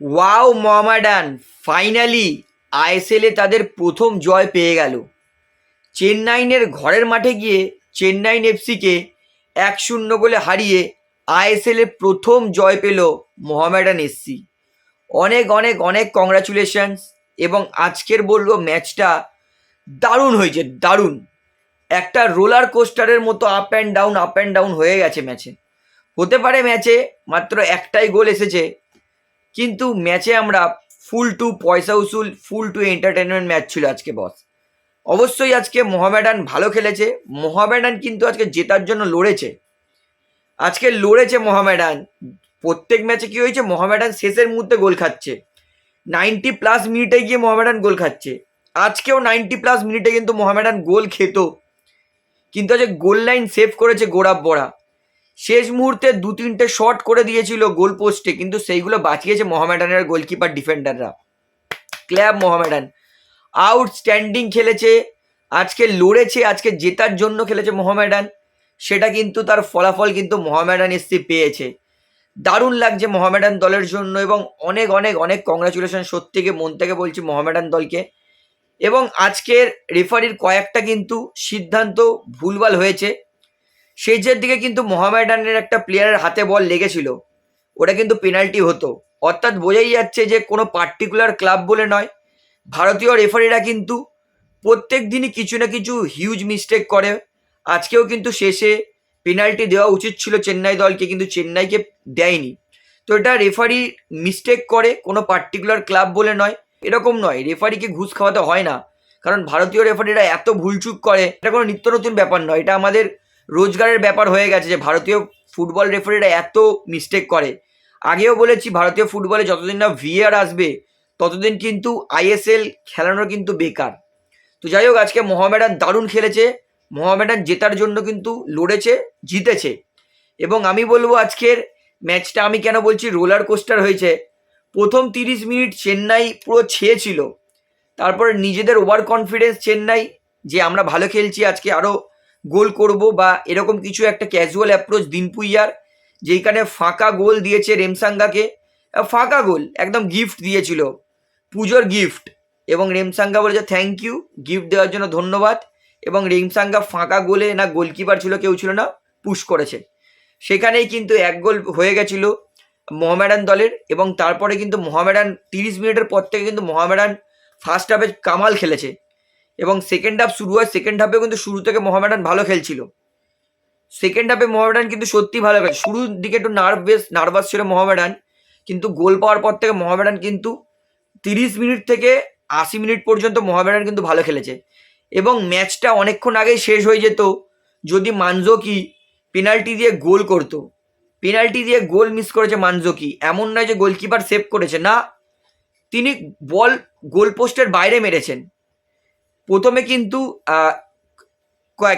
Wow Mohammedan finally আইএসএলে তাদের প্রথম জয় পেয়ে গেল। চেন্নাইনের ঘরের মাঠে গিয়ে চেন্নাইন এফসিকে এক শূন্য গোলে হারিয়ে আইএসএলে প্রথম জয় পেল মোহামেডান এসসি অনেক অনেক অনেক কংগ্রাচুলেশনস এবং আজকের বলব ম্যাচটা দারুণ হয়েছে, দারুণ। একটা রোলার কোস্টারের মতো up and down up and down হয়ে গেছে ম্যাচে। হতে পারে ম্যাচে মাত্র একটাই গোল এসেছে কিন্তু ম্যাচে আমরা ফুল টু পয়সা উসুল ফুল টু এন্টারটেনমেন্ট ম্যাচ ছিল আজকে বস অবশ্যই আজকে মোহামেডান ভালো খেলেছে। মোহামেডান কিন্তু আজকে জেতার জন্য লড়েছে। আজকে লড়েছে মোহামেডান। প্রত্যেক ম্যাচে কি হয়েছে? মোহামেডান শেষের মুহূর্তে গোল খাচ্ছে। নাইনটি প্লাস মিনিটে গিয়ে মোহামেডান গোল খাচ্ছে। আজকেও নাইনটি প্লাস মিনিটে কিন্তু মোহামেডান গোল খেত। কিন্তু আজকে গোল লাইন সেভ করেছে গোড়াপ বড়া। শেষ মুহূর্তে দু তিনটে শট করে দিয়েছিল গোল পোস্টে কিন্তু সেইগুলো বাঁচিয়েছে মোহামেডানের গোলকিপার ডিফেন্ডাররা ক্ল্যাব মোহামেডান। আউটস্ট্যান্ডিং খেলেছে, আজকে লড়েছে, আজকে জেতার জন্য খেলেছে মোহামেডান। সেটা কিন্তু তার ফলাফল কিন্তু মোহামেডান এসসি পেয়েছে। দারুণ লাগছে মোহামেডান দলের জন্য এবং অনেক অনেক অনেক কংগ্রাচুলেশন সত্যিকে, মন থেকে বলছি মোহামেডান দলকে। এবং আজকের রেফারির কয়েকটা কিন্তু সিদ্ধান্ত ভুলভাল হয়েছে। শেষের দিকে কিন্তু মোহামেডানের একটা প্লেয়ারের হাতে বল লেগেছিল। ওটা কিন্তু পেনাল্টি হতো। অর্থাৎ বোঝাই যাচ্ছে যে কোনো পার্টিকুলার ক্লাব বলে নয়, ভারতীয় রেফারিরা কিন্তু প্রত্যেক দিনই কিছু না কিছু হিউজ মিস্টেক করে। আজকেও কিন্তু শেষে পেনাল্টি দেওয়া উচিত ছিল চেন্নাই দলকে, কিন্তু চেন্নাইকে দেয়নি। তো এটা রেফারি মিস্টেক করে, কোনো পার্টিকুলার ক্লাব বলে নয়। এরকম নয় রেফারিকে ঘুষ খাওয়াতে হয় না। কারণ ভারতীয় রেফারিরা এত ভুলচুক করে, এটা কোনো নিত্য নতুন ব্যাপার নয়। এটা আমাদের রোজগারের ব্যাপার হয়ে গেছে যে ভারতীয় ফুটবল রেফারিরা এত মিস্টেক করে। আগেও বলেছি, ভারতীয় ফুটবলে যতদিন না ভিআর আসবে, ততদিন কিন্তু আইএসএল খেলানো কিন্তু বেকার। তো যাই হোক, আজকে মোহামেডান দারুণ খেলেছে। মোহামেডান জেতার জন্য কিন্তু লড়েছে, জিতেছে। এবং আমি বলব আজকের ম্যাচটা, আমি কেন বলছি রোলার কোস্টার হয়েছে। প্রথম তিরিশ মিনিট চেন্নাই পুরো ছেয়ে ছিল তারপরে নিজেদের ওভার কনফিডেন্স চেন্নাই, যে আমরা ভালো খেলছি, আজকে আরও গোল করব বা এরকম কিছু একটা ক্যাজুয়াল অ্যাপ্রোচ দিনপুইয়ার যেইখানে ফাঁকা গোল দিয়েছে রেমসাঙ্গাকে ফাঁকা গোল, একদম গিফট দিয়েছিল। পুজোর গিফট এবং রেমসাঙ্গা বলেছে থ্যাংক ইউ গিফট দেওয়ার জন্য ধন্যবাদ। এবং রেমসাঙ্গা ফাঁকা গোলে না গোলকিপার ছিল, কেউ ছিল না পুশ করেছে। সেখানেই কিন্তু এক গোল হয়ে গেছিল মোহামেডান দলের এবং তারপরে কিন্তু মোহামেডান তিরিশ মিনিটের পর থেকে কিন্তু মোহামেডান ফার্স্ট হাফে কামাল খেলেছে। এবং সেকেন্ড হাফ শুরু হয় সেকেন্ড হাফেও কিন্তু শুরু থেকে মোহামেডান ভালো খেলছিল। সেকেন্ড হাফে মোহামেডান কিন্তু সত্যি ভালো খেলে শুরুর দিকে একটু নার্ভাস নার্ভাস ছিল মোহামেডান, কিন্তু গোল পাওয়ার পর থেকে মোহামেডান কিন্তু তিরিশ মিনিট থেকে আশি মিনিট পর্যন্ত মোহামেডান কিন্তু ভালো খেলেছে। এবং ম্যাচটা অনেকক্ষণ আগেই শেষ হয়ে যেত, যদি মানজোকি পেনাল্টি দিয়ে গোল করতো। পেনাল্টি দিয়ে গোল মিস করেছে মানজোকি। এমন নয় যে গোলকিপার সেভ করেছে, না। তিনি বল গোল পোস্টের বাইরে মেরেছেন। প্রথমে কিন্তু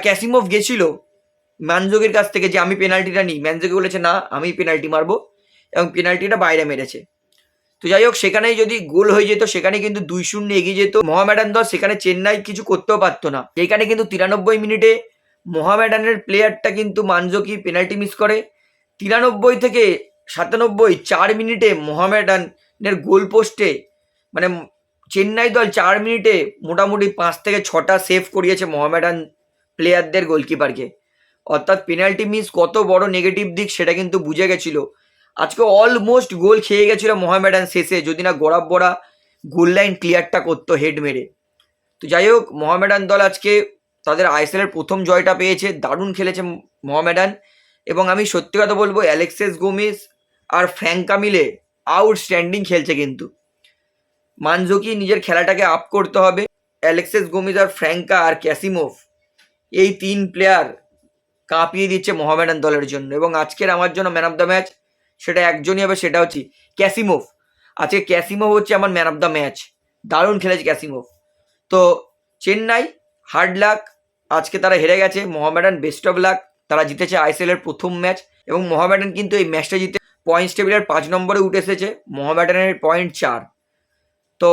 ক্যাসিমোভ গেছিল ম্যানজোগের কাছ থেকে যে আমি পেনাল্টিটা নিই। ম্যানজোগে বলেছে, না, আমি পেনাল্টি মারবো। এবং পেনাল্টিটা বাইরে মেরেছে। তো যাই হোক, সেখানেই যদি গোল হয়ে যেত, সেখানে কিন্তু দুই শূন্য এগিয়ে যেত। মোহামেডান দল সেখানে চেন্নাই কিছু করতেও পারতো না। সেইখানে কিন্তু তিরানব্বই মিনিটে মোহামেডানের প্লেয়ারটা কিন্তু মানজোকি পেনাল্টি মিস করে। তিরানব্বই থেকে সাতানব্বই, চার মিনিটে মোহামেডানের গোল পোস্টে মানে চেন্নাই দল চার মিনিটে মোটামুটি পাঁচ থেকে ছটা সেভ করিয়েছে মোহামেডান প্লেয়ারদের গোলকিপারকে অর্থাৎ পেনাল্টি মিস কত বড় নেগেটিভ দিক সেটা কিন্তু বুঝে গেছিল। আজকে অলমোস্ট গোল খেয়ে গেছিল মোহামেডান শেষে, যদি না গোড়াপ বড়া গোল লাইন ক্লিয়ারটা করতো হেড মেরে। তো যাই হোক মোহামেডান দল আজকে তাদের আইএসএলের প্রথম জয়টা পেয়েছে, দারুণ খেলেছে মোহামেডান এবং আমি সত্যি কথা বলব অ্যালেক্সেস গোমিস আর ফ্র্যাঙ্কা মিলে আউটস্ট্যান্ডিং খেলছে কিন্তু। মানজোকি নিজের খেলাটাকে আপ করতে হবে। অ্যালেক্সেস গোমিজ আর ফ্র্যাঙ্কা আর ক্যাসিমোভ এই তিন প্লেয়ার কাঁপিয়ে দিচ্ছে মোহামেডান দলের জন্য এবং আজকের আমার জন্য ম্যান অফ দ্য ম্যাচ সেটা একজনই হবে, সেটা হচ্ছে ক্যাসিমোভ। আজকে ক্যাসিমোভ হচ্ছে আমার ম্যান অফ দ্য ম্যাচ দারুণ খেলেছে ক্যাসিমোভ। তো চেন্নাই হার্ড লাক আজকে তারা হেরে গেছে, মোহামেডান বেস্ট অফ লাক তারা জিতেছে আইএসএল এর প্রথম ম্যাচ এবং মোহামেডান কিন্তু এই ম্যাচটা জিতে পয়েন্টস টেবিলের পাঁচ নম্বরে উঠে এসেছে, মোহামেডানের পয়েন্ট চার। তো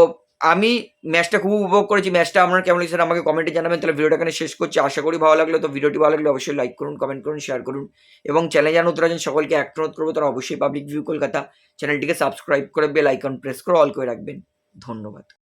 আমি ম্যাচটা খুব উপভোগ করেছি। ম্যাচটা আপনার কেমন লাগছে আমাকে কমেন্টে জানাবেন। তাহলে ভিডিওটা এখানে শেষ করছি। আশা করি ভালো লাগল। তো ভিডিওটি ভালো লাগলে অবশ্যই লাইক করুন কমেন্ট করুন শেয়ার করুন। এবং চ্যানেল যেন আছেন, সকলকে এক অনুরোধ করব, তারা অবশ্যই পাবলিক ভিউ কলকাতা চ্যানেলটিকে সাবস্ক্রাইব করে বেল আইকন প্রেস করে অল করে রাখবেন। ধন্যবাদ।